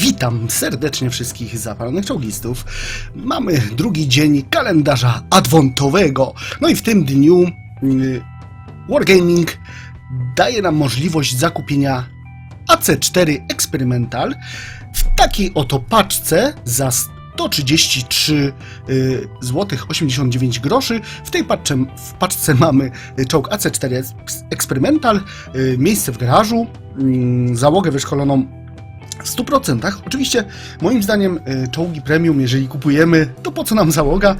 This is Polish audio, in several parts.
Witam serdecznie wszystkich zapalonych czołgistów. Mamy drugi dzień kalendarza adwentowego. No i w tym dniu y, Wargaming daje nam możliwość zakupienia AC4 Experimental w takiej oto paczce za 133 y, zł 89 groszy. W tej paczce, w paczce mamy czołg AC4 Experimental, y, miejsce w garażu, y, załogę wyszkoloną 100%. Oczywiście, moim zdaniem, y, czołgi premium, jeżeli kupujemy, to po co nam załoga?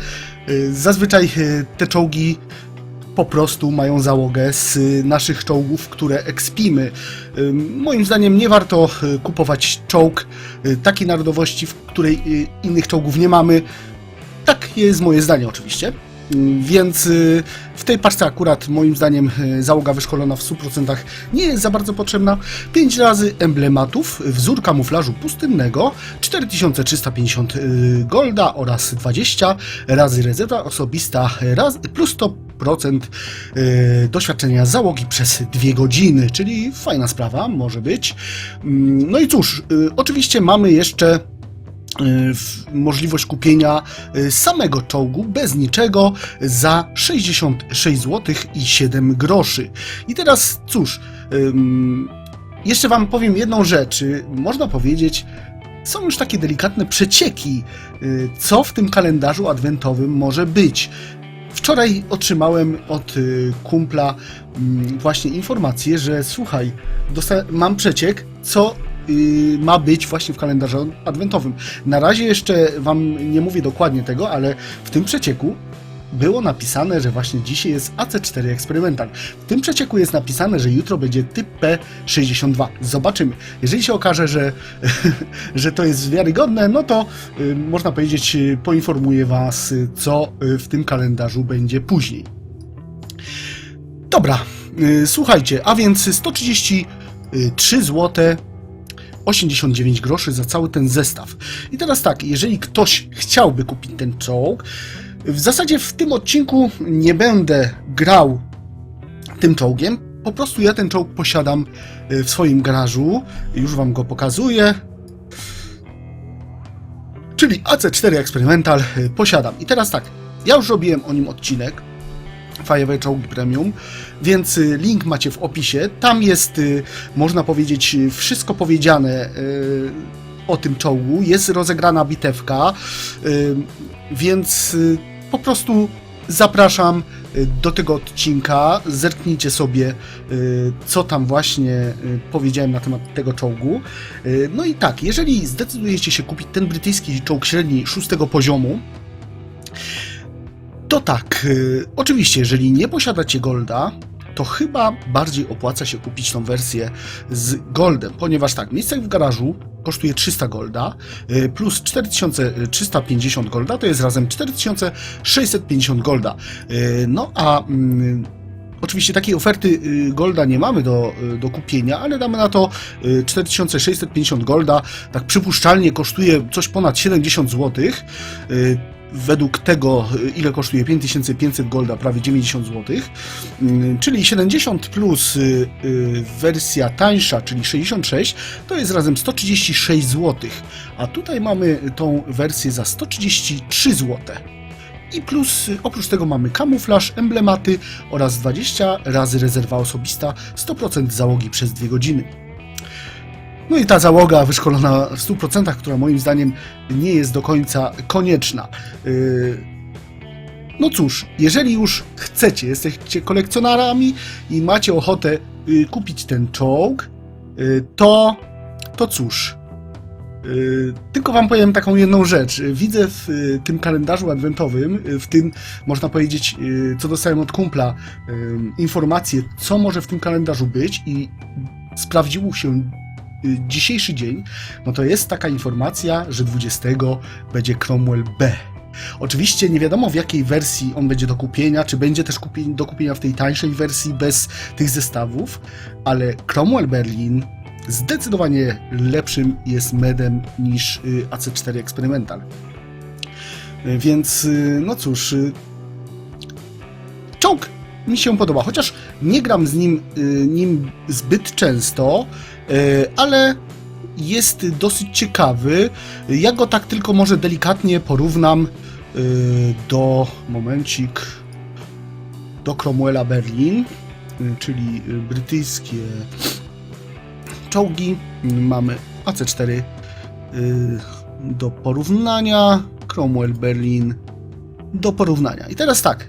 Y, Zazwyczaj y, te czołgi po prostu mają załogę z naszych czołgów, które ekspimy. Moim zdaniem nie warto kupować czołg takiej narodowości, w której innych czołgów nie mamy. Tak jest moje zdanie oczywiście. Więc y, w tej paczce akurat moim zdaniem y, załoga wyszkolona w 100% nie jest za bardzo potrzebna. 5 razy emblematów, wzór kamuflażu pustynnego, 4350 y, golda oraz 20 razy rezerwa osobista raz, plus 100% y, doświadczenia załogi przez 2 godziny, czyli fajna sprawa może być. Mm, No i cóż, oczywiście mamy jeszcze możliwość kupienia y, samego czołgu bez niczego za 66 zł i 7 groszy. I teraz cóż, jeszcze wam powiem jedną rzecz. Y, Można powiedzieć, są już takie delikatne przecieki, y, co w tym kalendarzu adwentowym może być. Wczoraj otrzymałem od y, kumpla mm, właśnie informację, że słuchaj, mam przeciek, co y, ma być właśnie w kalendarzu adwentowym. Na razie jeszcze wam nie mówię dokładnie tego, ale w tym przecieku było napisane, że właśnie dzisiaj jest AC4 Experimental. W tym przecieku jest napisane, że jutro będzie typ P62. Zobaczymy. Jeżeli się okaże, że, że to jest wiarygodne, no to y, można powiedzieć, y, poinformuję Was, y, co y, w tym kalendarzu będzie później. Dobra, y, słuchajcie, a więc 133 zł 89 groszy za cały ten zestaw. I teraz tak, jeżeli ktoś chciałby kupić ten czołg, w zasadzie w tym odcinku nie będę grał tym czołgiem. Po prostu ja ten czołg posiadam y, w swoim garażu. Już wam go pokazuję. Czyli AC4 Experimental y, posiadam. I teraz tak, ja już robiłem o nim odcinek. Fajowe czołgi premium, więc y, link macie w opisie. Tam jest, y, można powiedzieć, y, wszystko powiedziane o tym czołgu. Jest rozegrana bitewka, więc po prostu zapraszam do tego odcinka. Zerknijcie sobie, co tam właśnie powiedziałem na temat tego czołgu. No i tak, jeżeli zdecydujecie się kupić ten brytyjski czołg średni szóstego poziomu, to tak, y, oczywiście, jeżeli nie posiadacie Golda, to chyba bardziej opłaca się kupić tą wersję z Goldem, ponieważ tak, miejsce w garażu kosztuje 300 Golda, y, plus 4350 Golda, to jest razem 4650 Golda. Y, No a mm, Oczywiście takiej oferty Golda nie mamy do, do kupienia, ale damy na to y, 4650 Golda. Tak przypuszczalnie kosztuje coś ponad 70 zł. Według tego, ile kosztuje 5500 Golda, prawie 90 zł. Czyli 70 plus y, y, wersja tańsza, czyli 66, to jest razem 136 zł. A tutaj mamy tą wersję za 133 zł. I plus y, oprócz tego mamy kamuflaż, emblematy oraz 20 razy rezerwa osobista, 100% załogi przez 2 godziny. No i ta załoga wyszkolona w 100%, która moim zdaniem nie jest do końca konieczna. Yy, No cóż, jeżeli już chcecie, jesteście kolekcjonarami i macie ochotę y, kupić ten czołg, y, to, to cóż, Yy, Tylko wam powiem taką jedną rzecz. Yy, Widzę w tym kalendarzu adwentowym, w tym można powiedzieć, co dostałem od kumpla, informację, co może w tym kalendarzu być i sprawdził się dzisiejszy dzień, no to jest taka informacja, że 20 będzie Cromwell B. Oczywiście nie wiadomo w jakiej wersji on będzie do kupienia, czy będzie też kupi- do kupienia w tej tańszej wersji bez tych zestawów, ale Cromwell Berlin zdecydowanie lepszym jest medem niż y, AC4 Experimental. Y, Więc, y, no cóż, y, czołg mi się podoba, chociaż nie gram z nim, y, nim zbyt często, y, ale jest dosyć ciekawy. Ja go tak tylko może delikatnie porównam y, do momencik do Cromwella Berlin, y, czyli brytyjskie czołgi. Mamy AC-4 y, do porównania, Cromwell Berlin do porównania. I teraz tak,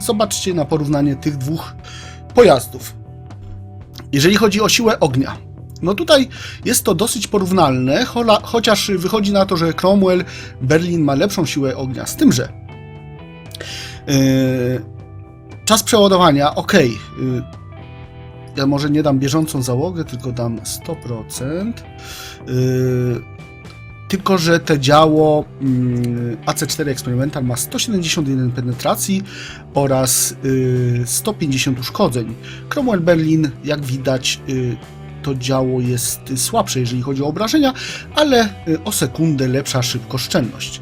zobaczcie na porównanie tych dwóch pojazdów. Jeżeli chodzi o siłę ognia, no tutaj jest to dosyć porównalne, chociaż wychodzi na to, że Cromwell Berlin ma lepszą siłę ognia. Z tym, że yy, czas przeładowania, ok. Yy, ja może nie dam bieżącą załogę, tylko dam 100%. Yy, tylko, że te działo mm, AC4 Experimental ma 171 penetracji oraz y, 150 uszkodzeń. Cromwell Berlin, jak widać, y, to działo jest słabsze, jeżeli chodzi o obrażenia, ale y, o sekundę lepsza szybkoszczelność.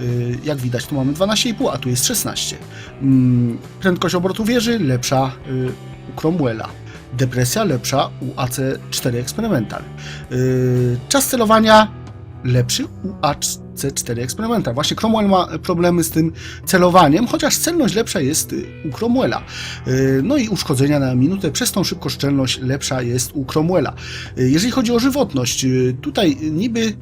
Y, Jak widać, tu mamy 12,5, a tu jest 16. Mm, Prędkość obrotu wieży lepsza y, u Cromwella. Depresja lepsza u AC4 Experimental. Y, Czas celowania lepszy u AC4 Experimental. Właśnie Cromwell ma problemy z tym celowaniem, chociaż celność lepsza jest y, u Cromwella. Y, No i uszkodzenia na minutę, przez tą szybkoszczelność lepsza jest u Cromwella. Y, Jeżeli chodzi o żywotność, tutaj niby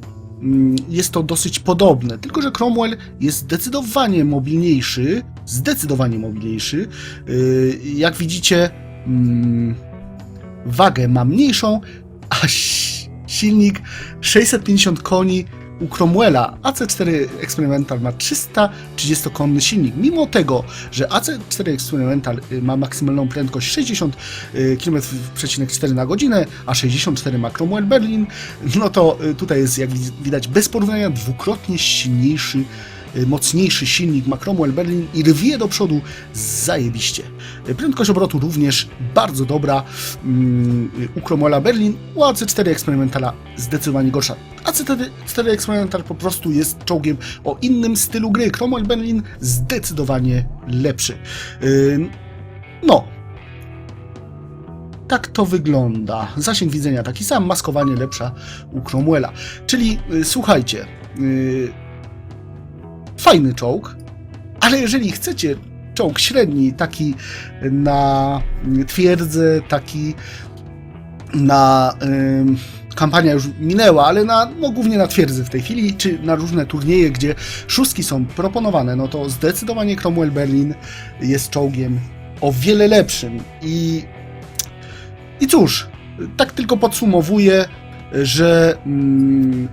mm, jest to dosyć podobne, tylko że Cromwell jest zdecydowanie mobilniejszy, zdecydowanie mobilniejszy. Jak widzicie, mm, wagę ma mniejszą, a silnik 650 koni u Cromwella. AC4 Experimental ma 330-konny silnik. Mimo tego, że AC4 Experimental y, ma maksymalną prędkość 60 km/4 na godzinę, a 64 ma Cromwell Berlin, no to y, tutaj jest, jak wi- widać, bez porównania dwukrotnie silniejszy y, mocniejszy silnik ma Cromwell Berlin i rwie do przodu zajebiście. Y, Prędkość obrotu również bardzo dobra mm, u Cromwella Berlin, u AC4 Experimentala zdecydowanie gorsza. AC4 Experimental po prostu jest czołgiem o innym stylu gry. Cromwell Berlin zdecydowanie lepszy. Ym, No, tak to wygląda. Zasięg widzenia taki sam, maskowanie lepsza u Cromwella. Czyli słuchajcie, fajny czołg, ale jeżeli chcecie czołg średni, taki na twierdzę, taki na kampania już minęła, ale na, no, głównie na twierdzy w tej chwili, czy na różne turnieje, gdzie szóstki są proponowane, no to zdecydowanie Cromwell Berlin jest czołgiem o wiele lepszym. I i cóż, tak tylko podsumowuję, że mm,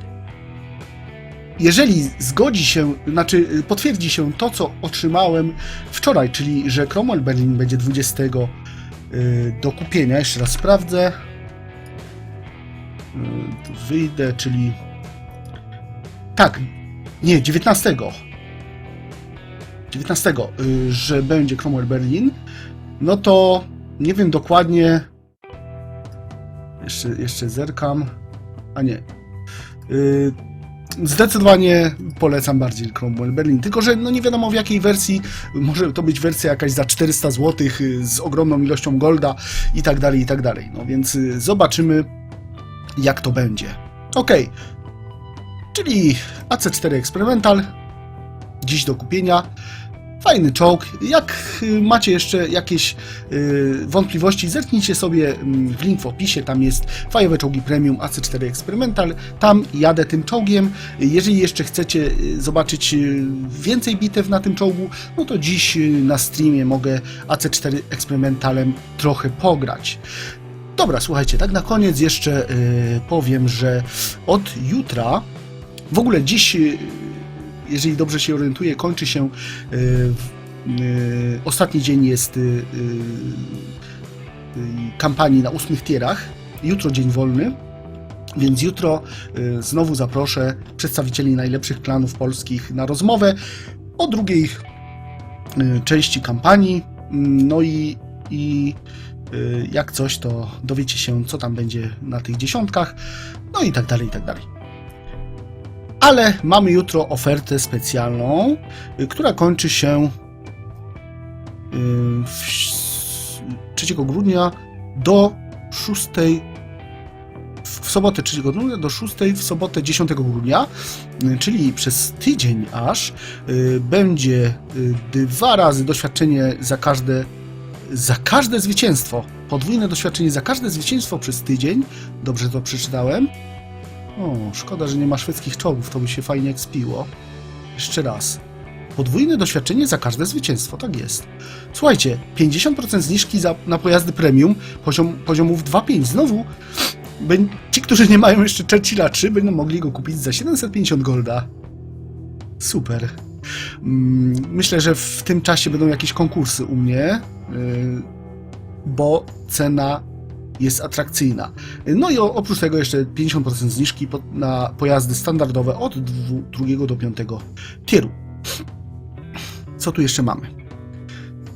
jeżeli zgodzi się, znaczy y, potwierdzi się to, co otrzymałem wczoraj, czyli że Cromwell Berlin będzie 20 y, do kupienia, jeszcze raz sprawdzę. Y, Wyjdę, czyli tak, nie, 19. 19, y, że będzie Cromwell Berlin, no to nie wiem dokładnie. Jeszcze, jeszcze zerkam. A nie. Yy, zdecydowanie polecam bardziej Cromwell Berlin. Tylko, że no nie wiadomo w jakiej wersji. Może to być wersja jakaś za 400 zł z ogromną ilością golda i tak dalej, i tak dalej. No więc y, zobaczymy, jak to będzie. Ok. Czyli AC4 Experimental. Dziś do kupienia. Fajny czołg. Jak y, macie jeszcze jakieś y, wątpliwości, zerknijcie sobie mm, w link w opisie. Tam jest fajowe czołgi premium AC4 Experimental. Tam jadę tym czołgiem. Jeżeli jeszcze chcecie y, zobaczyć y, więcej bitew na tym czołgu, no to dziś na streamie mogę AC4 Experimentalem trochę pograć. Dobra, słuchajcie, tak na koniec jeszcze y, powiem, że od jutra, w ogóle dziś, y, jeżeli dobrze się orientuję, kończy się w- y, ostatni dzień jest y, kampanii na ósmych tierach. Jutro dzień wolny. Więc jutro znowu zaproszę przedstawicieli najlepszych klanów polskich na rozmowę o drugiej części kampanii. Mm, No i, i jak coś, to dowiecie się, co tam będzie na tych dziesiątkach, no i tak dalej, i tak dalej. Ale mamy jutro ofertę specjalną, y, która kończy się y, w s- 3 grudnia do 6 w sobotę 3 grudnia do 6 w sobotę 10 grudnia, y, czyli przez tydzień aż y, będzie y, dwa razy doświadczenie za każde za każde zwycięstwo. Podwójne doświadczenie za każde zwycięstwo przez tydzień. Dobrze to przeczytałem. O, szkoda, że nie ma szwedzkich czołgów, to by się fajnie ekspiło. Jeszcze raz. Podwójne doświadczenie za każde zwycięstwo, tak jest. Słuchajcie, 50% zniżki za, na pojazdy premium, poziom, poziomów 2.5. Znowu, ci, którzy nie mają jeszcze Churchilla 3, będą mogli go kupić za 750 golda. Super. Mm, Myślę, że w tym czasie będą jakieś konkursy u mnie, yy, bo cena jest atrakcyjna. No i oprócz tego jeszcze 50% zniżki na pojazdy standardowe od drugiego do piątego tieru. Co tu jeszcze mamy?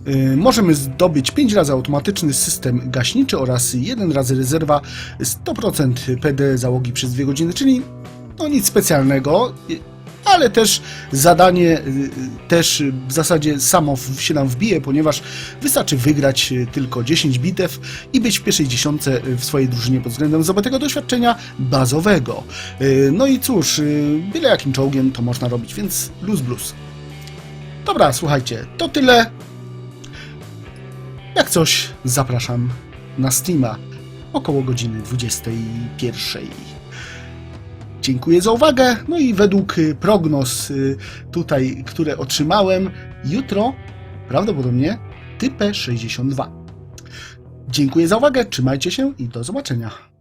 Yy, Możemy zdobyć 5 razy automatyczny system gaśniczy oraz 1 razy rezerwa 100% PD załogi przez 2 godziny, czyli no nic specjalnego, yy, ale też zadanie yy, też w zasadzie samo się nam wbije, ponieważ wystarczy wygrać yy, tylko 10 bitew i być w pierwszej dziesiątce w swojej drużynie pod względem zdobytego doświadczenia bazowego. No i cóż, byle jakim czołgiem to można robić, więc luz blues. Dobra, słuchajcie, to tyle. Jak coś, zapraszam na Steama około godziny 21. Dziękuję za uwagę. No i według y, prognoz y, tutaj, które otrzymałem, jutro prawdopodobnie typę 62. Dziękuję za uwagę, trzymajcie się i do zobaczenia.